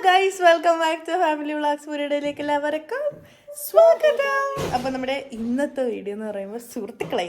lugar guys welcome back to family vlogs വീഡിയോയിലേക്ക് എല്ലാവർക്കും സ്വാഗതം. അപ്പോൾ നമ്മുടെ ഇന്നത്തെ വീഡിയോ എന്ന് പറയുമ്പോൾ സുഹൃത്തുക്കളെ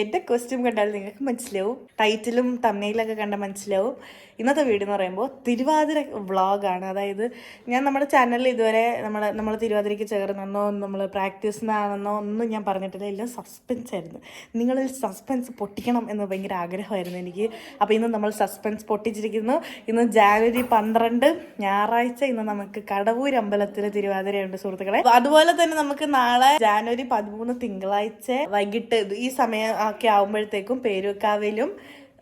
എന്റെ കോസ്റ്റ്യൂം കണ്ടാൽ നിങ്ങൾക്ക് മനസ്സിലാവും ടൈറ്റിലും തമ്മയിലൊക്കെ കണ്ടാൽ മനസ്സിലാവും. ഇന്നത്തെ വീഡിയോ എന്ന് പറയുമ്പോൾ തിരുവാതിര വ്ളോഗാണ് അതായത് ഞാൻ നമ്മുടെ ചാനലിൽ ഇതുവരെ നമ്മൾ നമ്മൾ തിരുവാതിരയ്ക്ക് ചേർന്നെന്നോ നമ്മൾ പ്രാക്ടീസ് പ്രാക്ടീസിനാണെന്നോ ഒന്നും ഞാൻ പറഞ്ഞിട്ടില്ല. എല്ലാം സസ്പെൻസ് ആയിരുന്നു. നിങ്ങളിൽ സസ്പെൻസ് പൊട്ടിക്കണം എന്ന് ഭയങ്കര ആഗ്രഹമായിരുന്നു എനിക്ക്. അപ്പോൾ ഇന്ന് നമ്മൾ സസ്പെൻസ് പൊട്ടിച്ചിരിക്കുന്നു. ഇന്ന് ജാനുവരി പന്ത്രണ്ട് ഞായറാഴ്ച ഇന്ന് നമുക്ക് കടവൂർ അമ്പലത്തിലെ തിരുവാതിരയുണ്ട് സുഹൃത്തുക്കളെ. അതുപോലെ തന്നെ നമുക്ക് നാളെ ജാനുവരി പതിമൂന്ന് തിങ്കളാഴ്ച വൈകിട്ട് ഈ സമയം ഒക്കെ ആവുമ്പോഴത്തേക്കും പേരൂക്കാവിലും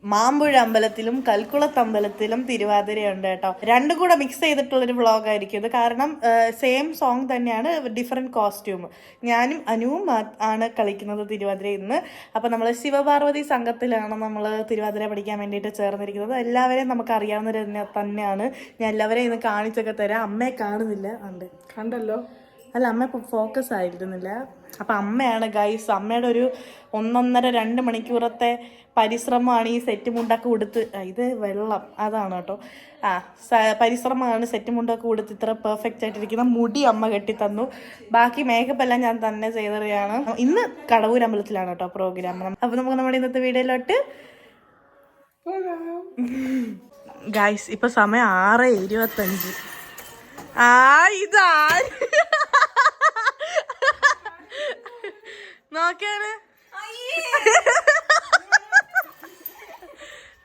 മാമ്പുഴ അമ്പലത്തിലും കൽക്കുളത്ത് അമ്പലത്തിലും തിരുവാതിരയുണ്ട് കേട്ടോ. രണ്ടും കൂടെ മിക്സ് ചെയ്തിട്ടുള്ളൊരു വ്ളോഗ് ആയിരിക്കും ഇത്. കാരണം സെയിം സോങ് തന്നെയാണ് ഡിഫറെന്റ് കോസ്റ്റ്യൂം ഞാനും അനുവും ആണ് കളിക്കുന്നത് തിരുവാതിര ഇന്ന് അപ്പോൾ നമ്മൾ ശിവപാർവതി സംഘത്തിലാണ് നമ്മൾ തിരുവാതിര പഠിക്കാൻ വേണ്ടിയിട്ട് ചേർന്നിരിക്കുന്നത്. എല്ലാവരെയും നമുക്ക് അറിയാവുന്നവർ തന്നെ തന്നെയാണ്. ഞാൻ എല്ലാവരെയും ഇന്ന് കാണിച്ചൊക്കെ തരാം. അമ്മയെ കാണുന്നില്ല. ഉണ്ട്. കണ്ടല്ലോ. അല്ല അമ്മ ഇപ്പോൾ ഫോക്കസ് ആയിരുന്നില്ല. അപ്പം അമ്മയാണ് ഗൈസ് അമ്മയുടെ ഒരു ഒന്നൊന്നര രണ്ട് മണിക്കൂറത്തെ പരിശ്രമമാണ് ഈ സെറ്റ് മുണ്ടൊക്കെ ഉടുത്ത്. ഇത് വെള്ളം. അതാണ് കേട്ടോ. ആ പരിശ്രമമാണ് സെറ്റ് മുണ്ടൊക്കെ ഉടുത്ത് ഇത്ര പെർഫെക്റ്റ് ആയിട്ടിരിക്കുന്ന മുടി അമ്മ കെട്ടി തന്നു ബാക്കി മേക്കപ്പ് എല്ലാം ഞാൻ തന്നെ ചെയ്തറിയാണ്. ഇന്ന് കടവൂർ അമ്പലത്തിലാണ് കേട്ടോ പ്രോഗ്രാം അപ്പോൾ നമുക്ക് നമ്മുടെ ഇന്നത്തെ വീഡിയോയിലോട്ട് ഗായ്സ് ഇപ്പൊ സമയം ആറ് ഇരുപത്തഞ്ച്. ആ ഇതാ. നോക്കാണ്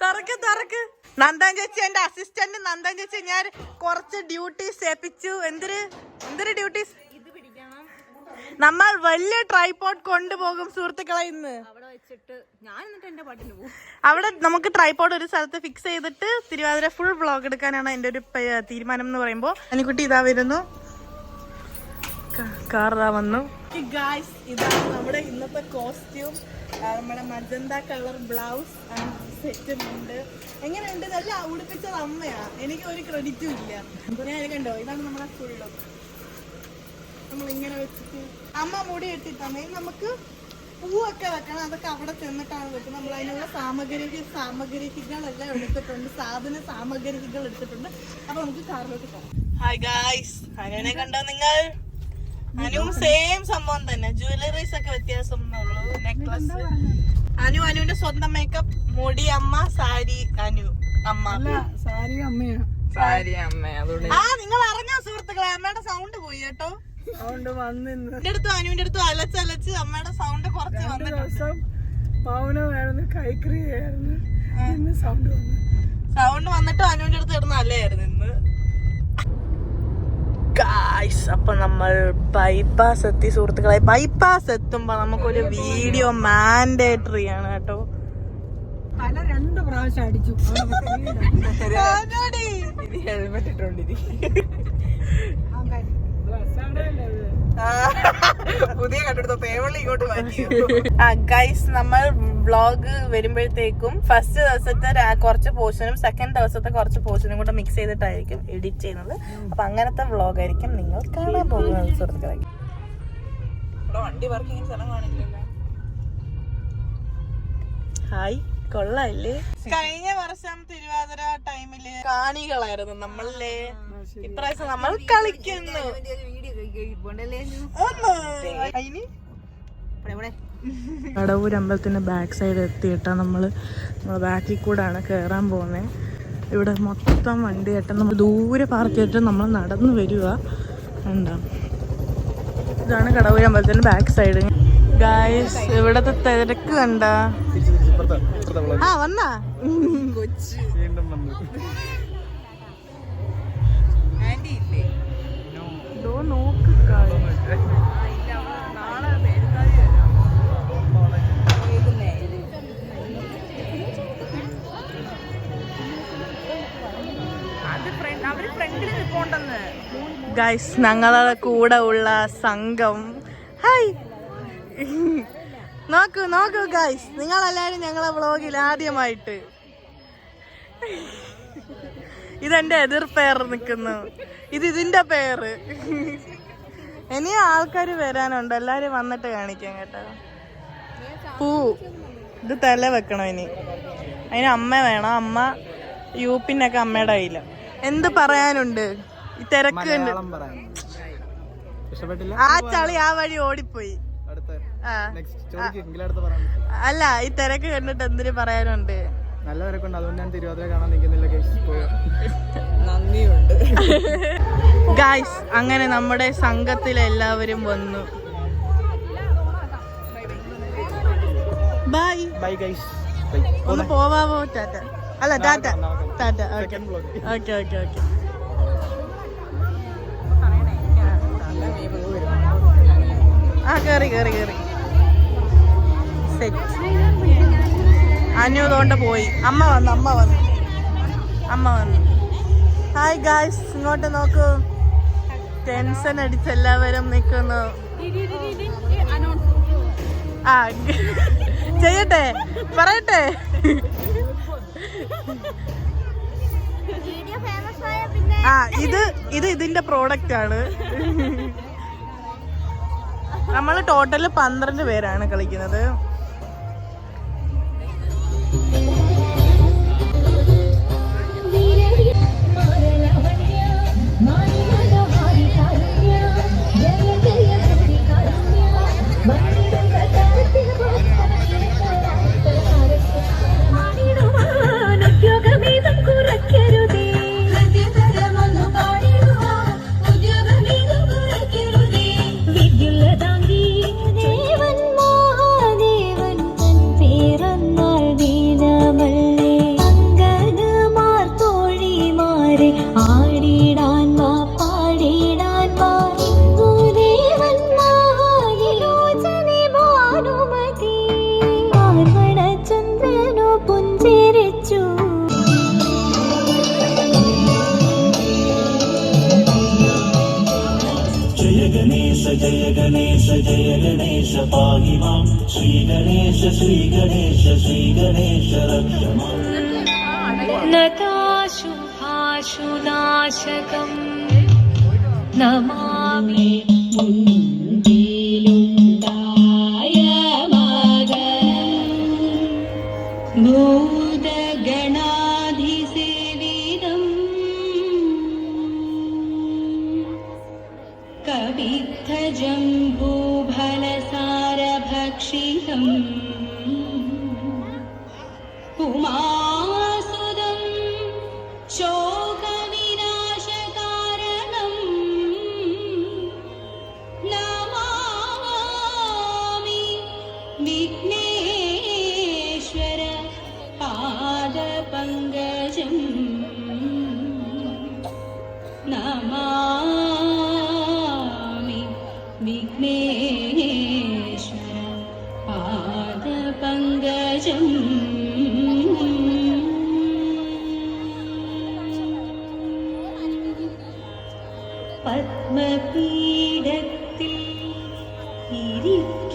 തുറക്ക് തുറക്ക്. നന്ദൻ ചേച്ചി എന്റെ അസിസ്റ്റന്റ് നന്ദൻ ചേച്ചി ഞാൻ കുറച്ച് ഡ്യൂട്ടീസ് ഏൽപ്പിച്ചു. എന്തൊരു? എന്തൊരു ഡ്യൂട്ടീസ് നമ്മൾ വലിയ ട്രൈപോഡ് കൊണ്ടുപോകും സുഹൃത്തുക്കളെ ഇന്ന്. അവിടെ വെച്ചിട്ട് ഞാൻ എന്നിട്ട് എന്റെ പാട്ടിന് പോകും അവിടെ നമുക്ക് ട്രൈപോഡ് ഒരു സ്ഥലത്ത് ഫിക്സ് ചെയ്തിട്ട് തിരുവാതിര ഫുൾ വ്ളോഗ് എടുക്കാനാണ് എന്റെ ഒരു തീരുമാനം എന്ന് പറയുമ്പോൾ അനിക്കുട്ടി ഇതാ വരുന്നു. കാർ ഇതാ വന്നു. ഗായ്സ് ഇതാണ് നമ്മുടെ ഇന്നത്തെ കോസ്റ്റ്യൂം നമ്മുടെ മജന്ത കളർ ബ്ലൗസ് സെറ്റ് ഉണ്ട്. എങ്ങനെയുണ്ട്? നല്ല ഉടുപ്പിച്ചത് അമ്മയാ. എനിക്ക് ഒരു ക്രെഡിറ്റും ഇല്ല. ഞാൻ കണ്ടോ? ഇതാണ് നമ്മുടെ ഫുൾ നമ്മൾ ഇങ്ങനെ വെച്ചിട്ട് അമ്മ മുടി ഇട്ടിട്ടാണ് നമുക്ക് പൂവൊക്കെ വെക്കണം. അതൊക്കെ അവിടെ ചെന്നിട്ടാണ് വെക്കുന്നത്. നമ്മൾ അതിനുള്ള സാമഗ്രി സാമഗ്രികളെല്ലാം എടുത്തിട്ടുണ്ട്. സാധന സാമഗ്രികൾ എടുത്തിട്ടുണ്ട്. അപ്പൊ നമുക്ക് കാറിലോട്ട് പോകാം. ഹായ് ഗായ്സ് അങ്ങനെ കണ്ടോ നിങ്ങൾ? അനുവും സെയിം സംഭവം തന്നെ. ജ്വല്ലറീസ് ഒക്കെ വ്യത്യാസം നെക്ലസ് അനു അനുവിന്റെ സ്വന്തം മേക്കപ്പ് മുടി അമ്മ സാരി അനു അമ്മ. സാരി അമ്മയാ. സാരി അമ്മ അതുകൊണ്ട് ആ നിങ്ങൾ അറിഞ്ഞോ സുഹൃത്തുക്കളെ? അമ്മയുടെ സൗണ്ട് പോയി കേട്ടോ. സൗണ്ട് വന്നിന്ന്. എന്റെ അടുത്തും അനുവിന്റെ അടുത്തും അലച്ച് അമ്മയുടെ സൗണ്ട് കുറച്ച് വന്നിട്ടുണ്ട്. മൗനമായിരുന്നു കൈക്രിയായിരുന്നു ഇന്ന് സൗണ്ട് വന്നു. സൗണ്ട് വന്നിട്ട് അനുവിന്റെ അടുത്ത് ഇടുന്ന അല്ലായിരുന്നു ഇന്ന്. ഗായ്സ് അപ്പൊ നമ്മൾ ബൈപ്പാസ് എത്തി സുഹൃത്തുക്കളെ. ബൈപ്പാസ് എത്തുമ്പോ നമുക്കൊരു വീഡിയോ മാൻഡേറ്ററി ആണ് കേട്ടോ. തല രണ്ട് പ്രാവശ്യം അടിച്ചു. ഹെൽമെറ്റ് ഇട്ടോണ്ടിരി പുതിയ കണ്ടെടുത്ത പേവള്ളി ഇങ്ങോട്ട് മാറ്റി. ആ ഗൈസ് നമ്മൾ വ്ളോഗ് വരുമ്പോഴത്തേക്കും ഫസ്റ്റ് ദിവസത്തെ കുറച്ച് പോർഷനും സെക്കൻഡ് ദിവസത്തെ കുറച്ച് പോർഷനും കൂടെ മിക്സ് ചെയ്തിട്ടായിരിക്കും എഡിറ്റ് ചെയ്യുന്നത്. അപ്പൊ അങ്ങനത്തെ വ്ളോഗ് ആയിരിക്കും നിങ്ങൾ കാണാൻ പോകുന്നത് സുഹൃത്തുക്കളെ. വണ്ടി പാർക്കിങ്ങിന് സ്ഥലം കാണില്ലല്ലോ ഹായ് കൊള്ളാല്ലേ? കഴിഞ്ഞ വർഷം തിരുവാതിര ടൈമിൽ കാണികളായിരുന്നു നമ്മളല്ലേ? ഇപ്രാവശ്യം നമ്മൾ കളിക്കുന്നു. കടവൂർ അമ്പലത്തിന്റെ ബാക്ക് സൈഡ് എത്തിയിട്ടാ നമ്മൾ നമ്മളെ ബാക്കിൽ കൂടാണ് കയറാൻ പോകുന്നത് ഇവിടെ മൊത്തം വണ്ടി ആയിട്ട് നമ്മൾ ദൂരെ പാർക്ക് ചെയ്തിട്ട് നമ്മൾ നടന്നു വരിക. എന്താ ഇതാണ് കടവൂർ അമ്പലത്തിന്റെ ബാക്ക് സൈഡ് ഗായ്സ് ഇവിടത്തെ തിരക്ക് കണ്ട? ആ വന്നാ. ആന്റി ഇല്ലേ? ഗൈസ് ഞങ്ങളുടെ കൂടെ ഉള്ള സംഘം. ഹായ് നോക്കൂ നോക്കൂ ഗൈസ് നിങ്ങളെല്ലാരും ഞങ്ങളെ വ്ളോഗിൽ ആദ്യമായിട്ട്. ഇതെന്റെ എതിർ പേർ നിൽക്കുന്നു ഇത് ഇതിന്റെ പേര് ഇനി ആൾക്കാർ വരാനുണ്ട്. എല്ലാരും വന്നിട്ട് കാണിക്കാം കേട്ടോ. പൂ. ഇത് തല വെക്കണം ഇനി. അതിന് അമ്മ വേണം. അമ്മ യു പിന്നൊക്കെ അമ്മയുടെ കയ്യില. എന്ത് പറയാനുണ്ട്? ഈ തിരക്ക് ആ ചളി ആ വഴി ഓടിപ്പോയി. അല്ല ഈ തിരക്ക് കണ്ടിട്ട് എന്തിനു പറയാനുണ്ട്? നല്ല തിരക്കുണ്ട് അതുകൊണ്ട് ഞാൻ തിരുവാതിര കാണാൻ നിൽക്കുന്നില്ല ഗൈസ് പോയോ? നന്ദിയുണ്ട്. ഗായ്സ് അങ്ങനെ നമ്മുടെ സംഘത്തിൽ എല്ലാവരും വന്നു. ബൈ ബൈ ഗൈസ് ഒന്ന് പോവാമോ ടാറ്റ? അല്ല tata. Tata okay okay okay ആ കേറി കേറി കേറി. സെറ്റ് അനു കൊണ്ട് പോയി. അമ്മ വന്നു അമ്മ വന്നു. അമ്മ വന്നു. ഹായ് ഗായ്സ് ഇങ്ങോട്ട് നോക്കൂ. ടെൻഷൻ അടിച്ച് എല്ലാവരും നിൽക്കുന്നു ആ ചെയ്യട്ടെ പറയട്ടെ. ആ ഇത് ഇത് ഇതിന്റെ പ്രോഡക്റ്റ് ആണ്. നമ്മൾ ടോട്ടൽ പന്ത്രണ്ട് പേരാണ് കളിക്കുന്നത്. नताशुभाशुनाशकम् नमामि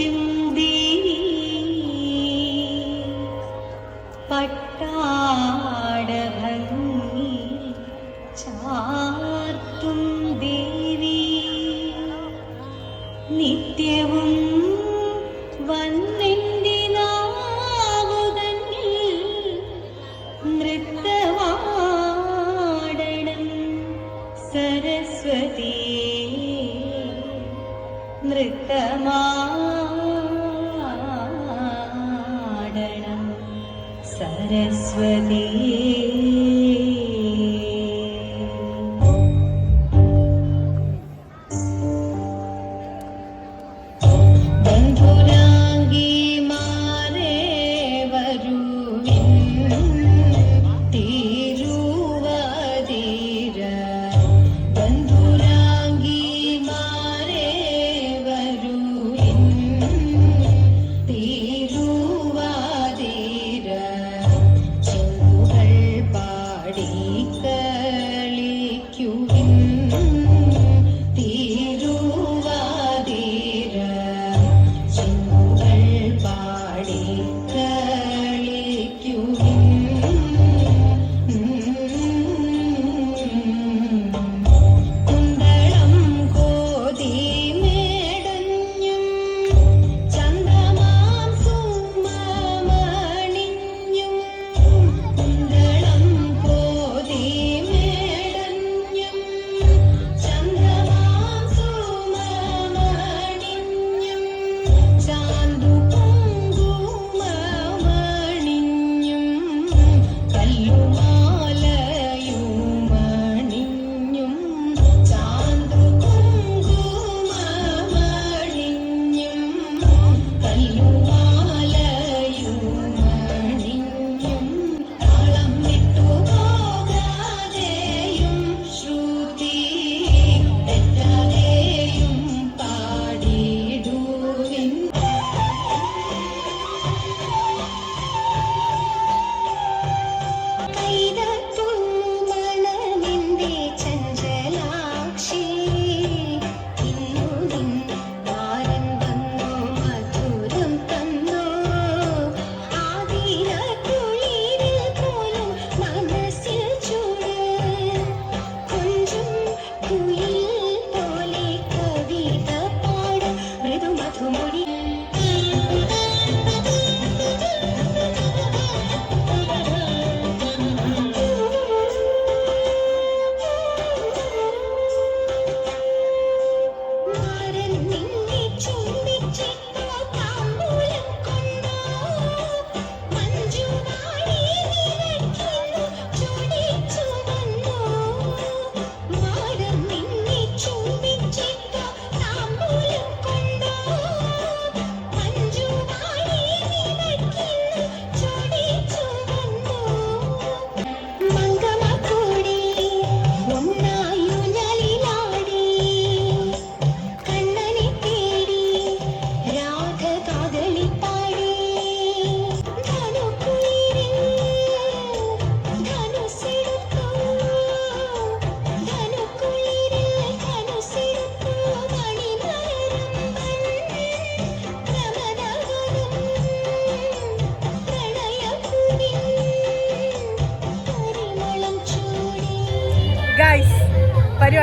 ولكن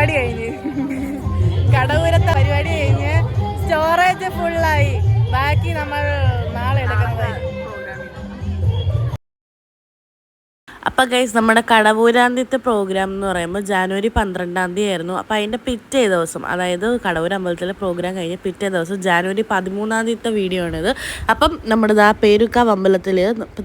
പരിപാടി കഴിഞ്ഞ് അപ്പോൾ ഗൈസ് നമ്മുടെ കടവൂരാന്ത്യത്തെ പ്രോഗ്രാം എന്ന് പറയുമ്പോൾ ജാനുവരി പന്ത്രണ്ടാം തീയതി ആയിരുന്നു. അപ്പോൾ അതിന്റെ പിറ്റേ ദിവസം അതായത് കടവൂർ അമ്പലത്തിലെ പ്രോഗ്രാം കഴിഞ്ഞ് പിറ്റേ ദിവസം ജാനുവരി പതിമൂന്നാം തീയതിത്തെ വീഡിയോ ആണിത്. അപ്പം നമ്മുടെ ആ പേരുക്കാവ് അമ്പലത്തിൽ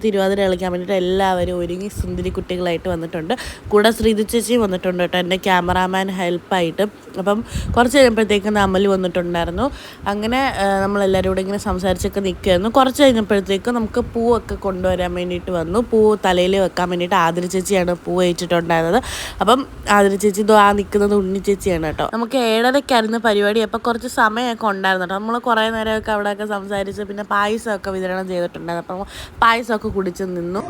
തിരുവാതിര കളിക്കാൻ വേണ്ടിയിട്ട് എല്ലാവരും ഒരുങ്ങി സുന്ദരി കുട്ടികളായിട്ട് വന്നിട്ടുണ്ട്. കൂടെ ശ്രീതു ചേച്ചിയും വന്നിട്ടുണ്ട് കേട്ടോ എന്റെ ക്യാമറാമാൻ ഹെൽപ്പായിട്ട് അപ്പം കുറച്ച് കഴിഞ്ഞപ്പോഴത്തേക്കും അമൽ വന്നിട്ടുണ്ടായിരുന്നു. അങ്ങനെ നമ്മളെല്ലാവരും കൂടെ ഇങ്ങനെ സംസാരിച്ചൊക്കെ നിൽക്കുമായിരുന്നു കുറച്ച് കഴിഞ്ഞപ്പോഴത്തേക്കും നമുക്ക് പൂവൊക്കെ കൊണ്ടുവരാൻ വേണ്ടിയിട്ട് വന്നു. പൂ തലയിൽ വെക്കാൻ വേണ്ടിയിട്ട് ആതിര ചേച്ചിയാണ് പൂ വെച്ചിട്ടുണ്ടായിരുന്നത് അപ്പം ആതിര ചേച്ചി ആ നിൽക്കുന്നത് ഉണ്ണി ചേച്ചിയാണ് കേട്ടോ. നമുക്ക് ഏഴരയ്ക്കായിരുന്നു പരിപാടി. അപ്പോൾ കുറച്ച് സമയമൊക്കെ ഉണ്ടായിരുന്നു കേട്ടോ. നമ്മൾ കുറേ നേരമൊക്കെ അവിടെയൊക്കെ സംസാരിച്ച് പിന്നെ പായസമൊക്കെ വിതരണം ചെയ്തിട്ടുണ്ടായിരുന്നു. അപ്പം പായസമൊക്കെ കുടിച്ച് നിന്നു.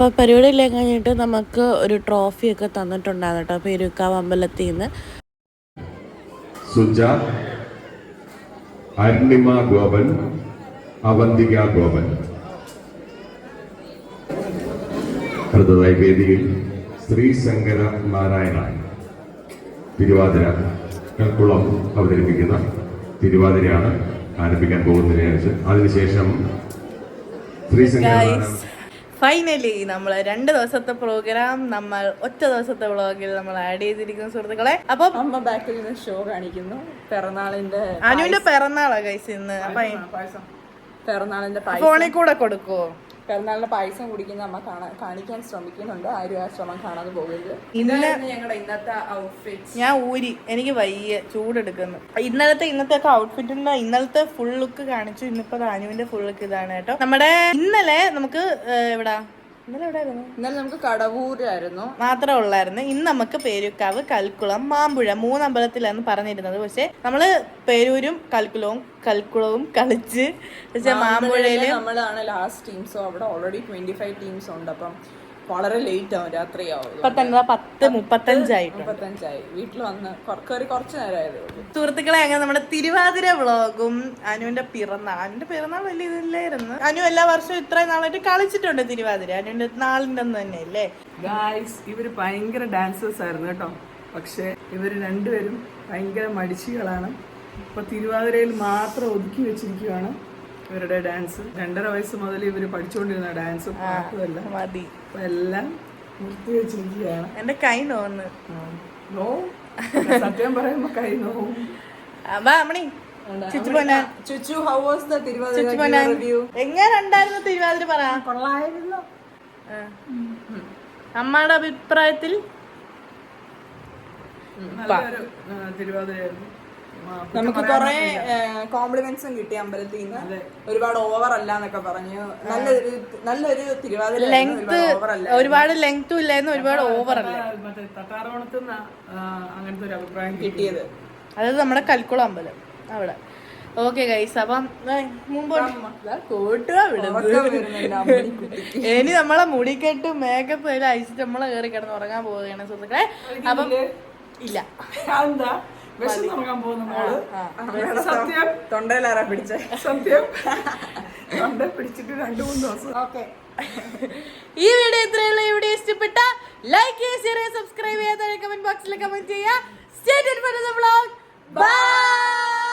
അപ്പോൾ പരിപാടിയെല്ലാം കഴിഞ്ഞിട്ട് നമുക്ക് ഒരു ട്രോഫിയൊക്കെ തന്നിട്ടുണ്ടായിരുന്നു കേട്ടോ പെരുക്കാവ് അമ്പലത്തിൽ നിന്ന് സുജ അരുണിമ ഗോപൻ അവന്തിക ഗോപൻ. അടുത്തതായി വേദിയിൽ ശ്രീശങ്കര നാരായണ തിരുവാതിര കുളം അവതരിപ്പിക്കുന്ന തിരുവാതിരയാണ് ആരംഭിക്കാൻ പോകുന്നതിനനുസരിച്ച് അതിനുശേഷം ശ്രീശങ്കര നാരായണ ഫൈനലി നമ്മൾ രണ്ട് ദിവസത്തെ പ്രോഗ്രാം നമ്മൾ ഒറ്റ ദിവസത്തെ വ്ളോഗിൽ നമ്മൾ ആഡ് ചെയ്തിരിക്കുന്നു സുഹൃത്തുക്കളെ. അപ്പൊ അമ്മ ബാക്കിൽ നിന്ന് ഷോ കാണിക്കുന്നു. പിറന്നാളിന്റെ അനുവിന്റെ പിറന്നാളാ കൈസ് ഇന്ന്. അപ്പൊ പിറന്നാളിന്റെ ഫോണിൽ കൂടെ കൊടുക്കുവോ? പിറന്നാളിന്റെ പായസം കുടിക്കുന്ന അമ്മ കാണാൻ കാണിക്കാൻ ശ്രമിക്കുന്നുണ്ട്. ആരും ആ ശ്രമം കാണാതെ പോകരുത് ഇന്നലെ ഞങ്ങളുടെ ഇന്നത്തെ ഔട്ട്ഫിറ്റ് ഞാൻ ഊരി എനിക്ക് വയ്യ ചൂടെടുക്കുന്നു. ഇന്നലത്തെ ഇന്നത്തെ ഒക്കെ ഔട്ട്ഫിറ്റ് ഇന്നലത്തെ ഫുൾ ലുക്ക് കാണിച്ചു. ഇന്നിപ്പോ റാനുവിന്റെ ഫുൾ ലുക്ക് ഇതാണ് കേട്ടോ. നമ്മുടെ ഇന്നലെ നമുക്ക് എവിടാ? ഇന്നലെ എവിടെയായിരുന്നു ഇന്നലെ നമുക്ക് കടവൂരായിരുന്നു. മാത്രമേ ഉള്ളായിരുന്നു. ഇന്ന് നമുക്ക് പേരൂക്കാവ് കൽക്കുളം മാമ്പുഴ മൂന്നമ്പലത്തിലാണ് പറഞ്ഞിരുന്നത്. പക്ഷെ നമ്മൾ പേരൂരും കൽക്കുളവും കൽക്കുളവും കളിച്ച് പക്ഷെ മാമ്പുഴയിൽ നമ്മളാണ് ലാസ്റ്റ് ടീം സോ അവിടെ ഓൾറെഡി ട്വന്റി ഫൈവ് ടീംസ് ഉണ്ട്. അപ്പം വളരെ ലേറ്റ് ആവും രാത്രിയാവും ഇപ്പൊ തന്നെ പത്ത് മുപ്പത്തഞ്ചായി മുപ്പത്തഞ്ചായി. വീട്ടിൽ വന്ന് കയറി കുറച്ച് നേരമായതേ ഉള്ളൂ. സുഹൃത്തുക്കളെ അങ്ങനെ നമ്മുടെ തിരുവാതിര വ്ളോഗും അനുവിന്റെ പിറന്നാൾ. അനുവിന്റെ പിറന്നാൾ വലിയ ഇതില്ലായിരുന്നു. അനു എല്ലാ വർഷവും ഇത്രയും നാളായിട്ട് കളിച്ചിട്ടുണ്ട് തിരുവാതിര. അനുവിന്റെ നാളിന്റെ അന്ന് തന്നെ അല്ലേ ഗായ്സ് ഇവർ ഭയങ്കര ഡാൻസേഴ്സ് ആയിരുന്നു കേട്ടോ. പക്ഷെ ഇവർ രണ്ടുപേരും ഭയങ്കര മടിച്ചുകളാണ്. ഇപ്പൊ തിരുവാതിരയിൽ മാത്രം ഒതുക്കി വെച്ചിരിക്കുകയാണ് ഇവരുടെ ഡാൻസ് രണ്ടര വയസ്സ് മുതൽ ഇവർ പഠിച്ചുകൊണ്ടിരുന്ന ഡാൻസും മതി. എല്ലാം നിർത്തി വെച്ചിരിക്കുകയാണ്. എന്റെ കൈ നോന്ന് നോ സത്യം പറയുമ്പോ കൈ നോവും. തിരുവാതിര പറ? കൊള്ളായിരുന്നു. അമ്മയുടെ അഭിപ്രായത്തിൽ? തിരുവാതിരയായിരുന്നു. നമുക്ക് കുറെ കോംപ്ലിമെന്റ്സും കിട്ടി അമ്പലത്തിൽ നിന്ന് ഒരുപാട് ഓവർ അല്ല എന്നൊക്കെ പറഞ്ഞു. നല്ലൊരു നല്ലൊരു തിരുവാതിര ലെങ്ത് ഓവർ അല്ല. ഒരുപാട് ലെങ്ത്തും ഇല്ലായിരുന്നു ഒരുപാട് ഓവർ അല്ല. അങ്ങനത്തെ ഒരു അഭിപ്രായം കിട്ടിയത്. അതായത് നമ്മുടെ കൽക്കുളം അമ്പലം അവിടെ. ഓക്കെ ഗൈസ് അപ്പം മുമ്പോട്ട് കോട്ടുക ഇനി നമ്മളെ മുടിക്കെട്ട് മേക്കപ്പ് എല്ലാം അയച്ചിട്ട് നമ്മളെ കയറി കിടന്ന് ഉറങ്ങാൻ പോവുകയാണ് സുഹൃത്തുക്കളെ. അപ്പം ഇല്ല. എന്താ വിഷം തുടങ്ങാൻ പോകുന്ന മോൾ. സത്യം. തൊണ്ടയിലാരാ പിടിച്ച. സത്യം. തൊണ്ട പിടിച്ചിട്ട് രണ്ടു മൂന്ന് ദിവസം. ഓക്കെ. ഈ വീഡിയോ ഇത്രയുള്ള വീഡിയോ ഇഷ്ടപ്പെട്ട ലൈക്ക് ചെയ്യുക സബ്സ്ക്രൈബ് ചെയ്യുക കമന്റ് ബോക്സിൽ കമന്റ് ചെയ്യുക. Stay tune for blog bye